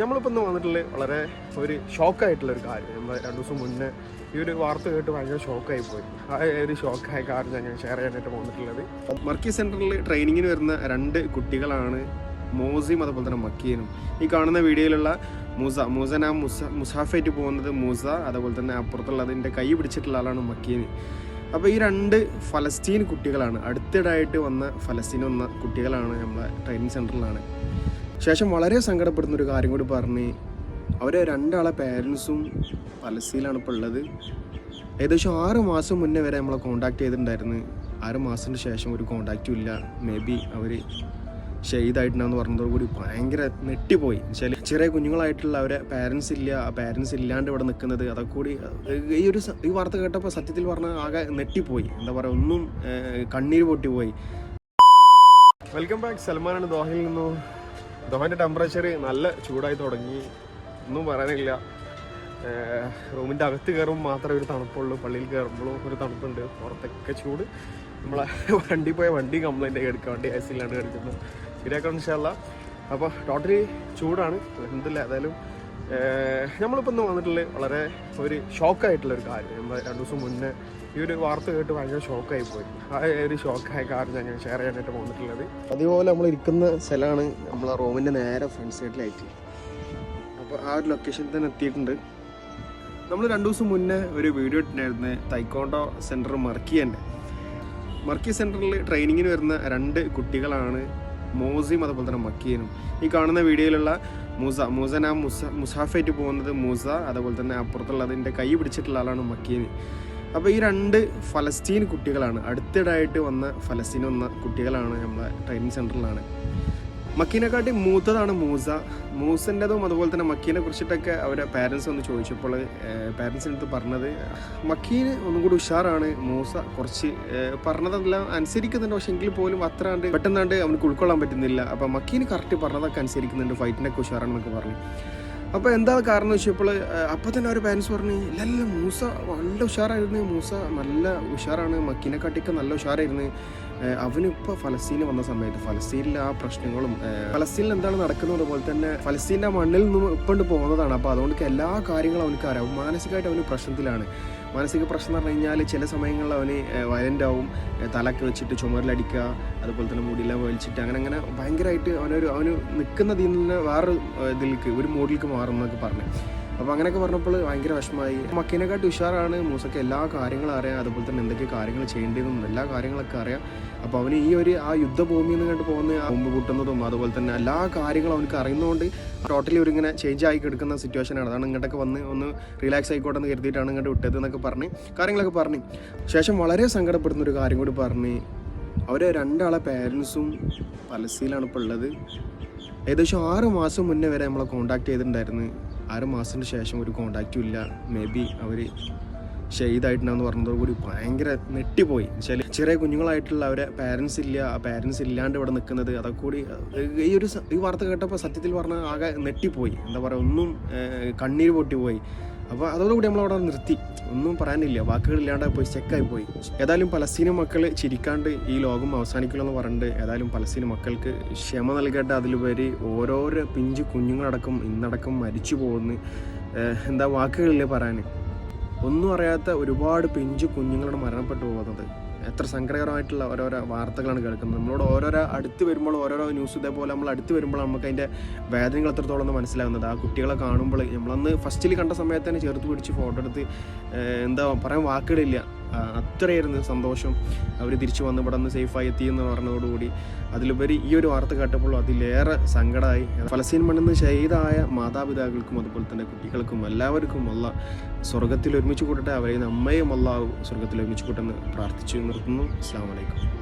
നമ്മളിപ്പോൾ ഇന്ന് വന്നിട്ടുള്ള വളരെ ഒരു ഷോക്കായിട്ടുള്ള ഒരു കാര്യം. നമ്മൾ രണ്ട് ദിവസം മുന്നേ ഈ ഒരു വാർത്ത കേട്ട് ഭയങ്കര ഷോക്കായി പോയി. ആ ഒരു ഷോക്കായ കാര്യം ഞാൻ ഷെയർ ചെയ്യാനായിട്ട് വന്നിട്ടുള്ളത്. മർക്കി സെന്ററിൽ ട്രെയിനിങ്ങിന് വരുന്ന രണ്ട് കുട്ടികളാണ് മോസിയും അതുപോലെ തന്നെ മക്കീനും. ഈ കാണുന്ന വീഡിയോയിലുള്ള മൂസ മൂസന മുസ മുസാഫായിട്ട് പോകുന്നത് മൂസ അതുപോലെ തന്നെ അപ്പുറത്തുള്ളതിന്റെ കൈ പിടിച്ചിട്ടുള്ള ആളാണ് മക്കീന്. അപ്പോൾ ഈ രണ്ട് ഫലസ്തീൻ കുട്ടികളാണ് അടുത്തിടായിട്ട് വന്ന ഫലസ്തീൻ വന്ന കുട്ടികളാണ് നമ്മളെ ട്രെയിനിങ് സെന്ററിലാണ് ശേഷം വളരെ സങ്കടപ്പെടുന്ന ഒരു കാര്യം കൂടി പറഞ്ഞ് അവരെ രണ്ടാളെ പേരൻസും പലസ്തീനിലാണ് ഇപ്പോൾ ഉള്ളത്. ഏകദേശം ആറ് മാസം മുന്നേ വരെ നമ്മളെ കോണ്ടാക്ട് ചെയ്തിട്ടുണ്ടായിരുന്നു. ആറ് മാസത്തിന് ശേഷം ഒരു കോണ്ടാക്റ്റും ഇല്ല. മേ ബി അവർ ഷെയ്തായിട്ടുണ്ടെന്ന് പറഞ്ഞതോടുകൂടി ഭയങ്കര നെട്ടിപ്പോയി ചില ചെറിയ കുഞ്ഞുങ്ങളായിട്ടുള്ള അവരെ പാരൻസ് ഇല്ല. ആ പാരൻസ് ഇല്ലാണ്ട് ഇവിടെ നിൽക്കുന്നത്. അതൊക്കെ കൂടി ഈ ഒരു ഈ വാർത്ത കേട്ടപ്പോൾ സത്യത്തിൽ പറഞ്ഞാൽ ആകെ നെട്ടിപ്പോയി എന്താ പറയുക ഒന്നും കണ്ണീര് പൊട്ടിപ്പോയി. വെൽക്കം ബാക്ക് സൽമാനാണ് ദോഹയിൽ നിന്നും. ദോഹന്റെ ടെമ്പറേച്ചർ നല്ല ചൂടായി തുടങ്ങി. ഒന്നും പറയാനില്ല. റൂമിന്റെ അകത്ത് കയറുമ്പോൾ മാത്രമേ ഒരു തണുപ്പുള്ളൂ. പള്ളിയിൽ കയറുമ്പോഴും ഒരു തണുപ്പുണ്ട്. പുറത്തൊക്കെ ചൂട്. നമ്മളെ വണ്ടി പോയ വണ്ടി കംപ്ലൈന്റ് ആയി എടുക്കുക വണ്ടി ഐ സിയിലാണ് എടുക്കുന്നത് ശരിയാക്കണം ഇൻഷാല്ല അപ്പോൾ ടോട്ടലി ചൂടാണ്. എന്തില്ല ഏതായാലും നമ്മളിപ്പോൾ ഇന്ന് വന്നിട്ടുള്ള വളരെ ഒരു ഷോക്കായിട്ടുള്ള ഒരു കാര്യം. നമ്മൾ രണ്ട് ദിവസം മുന്നേ ഈ ഒരു വാർത്ത കേട്ട് ഭയങ്കര ഷോക്കായി പോയി. ആ ഒരു ഷോക്കായ കാര്യം ഞാൻ ഷെയർ ചെയ്യാനായിട്ട് വന്നിട്ടുള്ളത്. അതുപോലെ നമ്മൾ ഇരിക്കുന്ന സ്ഥലമാണ് നമ്മളെ റൂമിന്റെ നേരെ ഫ്രണ്ട് സൈഡിലായിട്ട് അപ്പോൾ ആ ഒരു ലൊക്കേഷനിൽ തന്നെ എത്തിയിട്ടുണ്ട്. നമ്മൾ രണ്ട് ദിവസം മുന്നേ ഒരു വീഡിയോ ഇട്ടിട്ടുണ്ടായിരുന്നു. Taekwondo centre മർക്കിയന്റെ. മർക്കി സെന്ററിൽ ട്രെയിനിങ്ങിന് വരുന്ന രണ്ട് കുട്ടികളാണ് മോസിയും അതുപോലെ തന്നെ മക്കീനും. ഈ കാണുന്ന വീഡിയോയിലുള്ള മൂസ മൂസൻ ആ മുസ മുസാഫായിട്ട് പോകുന്നത് മൂസ അതുപോലെ തന്നെ അപ്പുറത്തുള്ളതിന്റെ കൈ പിടിച്ചിട്ടുള്ള ആളാണ് മക്കീന്. അപ്പോൾ ഈ രണ്ട് ഫലസ്തീൻ കുട്ടികളാണ് അടുത്തിടായിട്ട് വന്ന ഫലസ്തീൻ വന്ന കുട്ടികളാണ് നമ്മളെ ട്രെയിനിങ് സെന്ററിലാണ് മക്കീനെക്കാട്ടി മൂത്തതാണ് മൂസ. മൂസന്റെതും അതുപോലെ തന്നെ മക്കീനെ കുറിച്ചിട്ടൊക്കെ അവരെ പാരൻസ് ഒന്ന് ചോദിച്ചപ്പോൾ പാരൻസിന്റെ അടുത്ത് പറഞ്ഞത് മക്കീന് ഒന്നും കൂടി ഉഷാറാണ് മൂസ കുറച്ച് പറഞ്ഞതെല്ലാം അനുസരിക്കുന്നുണ്ട്. പക്ഷെ എങ്കിൽ പോലും അത്രാണ്ട് പെട്ടെന്നാണ്ട് അവനക്ക് ഉൾക്കൊള്ളാൻ പറ്റുന്നില്ല. അപ്പം മക്കീന് കറക്റ്റ് പറഞ്ഞതൊക്കെ അനുസരിക്കുന്നുണ്ട് ഫൈറ്റിനൊക്കെ ഉഷാറാണെന്നൊക്കെ പറഞ്ഞു. അപ്പോൾ എന്താ കാരണം വെച്ചപ്പോൾ അപ്പോൾ തന്നെ അവർ പാരൻസ് പറഞ്ഞു ഇല്ല മൂസ നല്ല ഉഷാറായിരുന്നു മൂസ നല്ല ഉഷാറാണ് മക്കീനെക്കാട്ടിയൊക്കെ നല്ല ഉഷാറായിരുന്നു. അവനിപ്പോൾ ഫലസ്തീന് വന്ന സമയത്ത് ഫലസ്തീനിലെ ആ പ്രശ്നങ്ങളും ഫലസ്തീനിൽ എന്താണ് നടക്കുന്നത് പോലെ തന്നെ ഫലസ്തീന്റെ മണ്ണിൽ നിന്നും ഇപ്പോണ്ട് പോകുന്നതാണ്. അപ്പോൾ അതുകൊണ്ട് എല്ലാ കാര്യങ്ങളും അവനക്ക് അറിയാം. മാനസികമായിട്ട് അവന് പ്രശ്നത്തിലാണ്. മാനസിക പ്രശ്നം എന്ന് പറഞ്ഞു കഴിഞ്ഞാൽ ചില സമയങ്ങളിൽ അവന് വയലന്റ് ആവും തലക്ക് വെച്ചിട്ട് ചുമരിലടിക്കുക അതുപോലെ തന്നെ മുടിയെല്ലാം വലിച്ചിട്ട് അങ്ങനെ അങ്ങനെ ഭയങ്കരമായിട്ട് അവനൊരു അവന് നിൽക്കുന്നതിൽ നിന്ന് വേറൊരു ഇതിലേക്ക് ഒരു മൂഡിലേക്ക് മാറും. എന്നൊക്കെ പറഞ്ഞു. അപ്പോൾ അങ്ങനെയൊക്കെ പറഞ്ഞപ്പോൾ ഭയങ്കര വിഷമമായി. മക്കീനെക്കാട്ടി ഉഷാറാണ് മൂസക്ക് എല്ലാ കാര്യങ്ങളും അറിയാം അതുപോലെ തന്നെ എന്തൊക്കെ കാര്യങ്ങൾ ചെയ്യേണ്ടതെന്നും എല്ലാ കാര്യങ്ങളൊക്കെ അറിയാം അപ്പോൾ അവന് ഈ ഒരു ആ യുദ്ധഭൂമിയിൽ നിന്ന് കണ്ട് പോകുന്ന ബോംബ് കൂട്ടുന്നതും അതുപോലെ തന്നെ എല്ലാ കാര്യങ്ങളും അവനക്ക് അറിയുന്നതുകൊണ്ട് ടോട്ടലി ഒരു ഇങ്ങനെ ചേഞ്ച് ആയി കിടക്കുന്ന സിറ്റുവേഷനാണ് അതാണ് ഇങ്ങോട്ടൊക്കെ വന്ന് ഒന്ന് റിലാക്സ് ആയിക്കോട്ടെ എന്ന് കരുതിയിട്ടാണ് ഇങ്ങോട്ട് വിട്ടത് എന്നൊക്കെ പറഞ്ഞ് കാര്യങ്ങളൊക്കെ പറഞ്ഞ്. ശേഷം വളരെ സങ്കടപ്പെടുന്ന ഒരു കാര്യം കൂടി പറഞ്ഞ് അവരെ രണ്ടാളെ പേരൻസും പലസ്തീനിലാണ് ഇപ്പോൾ ഉള്ളത്. ഏകദേശം ആറ് മാസം മുന്നേ വരെ നമ്മളെ കോണ്ടാക്ട് ചെയ്തിട്ടുണ്ടായിരുന്നു. ആറ് മാസത്തിന് ശേഷം ഒരു കോണ്ടാക്റ്റും ഇല്ല. മേ ബി അവർ ഷെയ്തായിട്ടുണ്ടെന്ന് പറഞ്ഞതോടുകൂടി ഭയങ്കര നെട്ടിപ്പോയി വെച്ചാൽ ചെറിയ കുഞ്ഞുങ്ങളായിട്ടുള്ള അവരെ പാരൻസ് ഇല്ല. ആ പാരൻസ് ഇല്ലാണ്ട് ഇവിടെ നിൽക്കുന്നത് അതൊക്കെ കൂടി ഈ ഒരു ഈ വാർത്ത കേട്ടപ്പോൾ സത്യത്തിൽ പറഞ്ഞാൽ ആകെ നെട്ടിപ്പോയി എന്താ പറയുക ഒന്നും കണ്ണീര് പൊട്ടിപ്പോയി. അപ്പോൾ അതോടുകൂടി നമ്മൾ അവിടെ നിർത്തി. ഒന്നും പറയാനില്ല. വാക്കുകളില്ലാണ്ട് പോയി ചെക്കായി പോയി. ഏതായാലും പലസ്തീന മക്കൾ ചിരിക്കാണ്ട് ഈ ലോകം അവസാനിക്കില്ലെന്ന് പറഞ്ഞിട്ട് ഏതായാലും പലസ്തീന മക്കൾക്ക് ക്ഷമ നൽകേണ്ട അതിലുപരി ഓരോരോ പിഞ്ച് കുഞ്ഞുങ്ങളടക്കം ഇന്നടക്കം മരിച്ചു പോകുന്നു. എന്താ വാക്കുകളില്ലേ പറയാൻ ഒന്നും അറിയാത്ത ഒരുപാട് പിഞ്ചു കുഞ്ഞുങ്ങളുടെ മരണപ്പെട്ടു പോകുന്നത്. എത്ര സങ്കടകരമായിട്ടുള്ള ഓരോരോ വാർത്തകളാണ് കേൾക്കുന്നത്. നമ്മളോട് ഓരോരോ അടുത്ത് വരുമ്പോൾ ഓരോരോ ന്യൂസ് ഇതേപോലെ നമ്മൾ അടുത്ത് വരുമ്പോൾ നമുക്ക് അതിന്റെ വേദനകൾ എത്രത്തോളം എന്ന് മനസ്സിലാകുന്നത്. ആ കുട്ടികളെ കാണുമ്പോൾ നമ്മളന്ന് ഫസ്റ്റിൽ കണ്ട സമയത്ത് തന്നെ ചേർത്ത് പിടിച്ച് ഫോട്ടോ എടുത്ത് എന്താ പറയാൻ വാക്കുകളില്ല. അത്രയായിരുന്നു സന്തോഷം. അവർ തിരിച്ചു വന്ന് ഇവിടെ നിന്ന് സേഫായി എത്തി എന്ന് പറഞ്ഞതോടുകൂടി. അതിലുപരി ഈ ഒരു വാർത്ത കേട്ടപ്പോൾ അതിലേറെ സങ്കടമായി. ഫലസ്തീൻ മണ്ണിൽ നിന്ന് ഷഹീദായ മാതാപിതാക്കൾക്കും അതുപോലെ തന്നെ കുട്ടികൾക്കും എല്ലാവർക്കും അല്ല സ്വർഗത്തിൽ ഒരുമിച്ച് കൂട്ടട്ടെ അവരെ അമ്മയും അല്ല സ്വർഗത്തിൽ ഒരുമിച്ച് കൂട്ടെന്ന് പ്രാർത്ഥിച്ചു നിർത്തുന്നു. അസ്സാം വലൈക്കും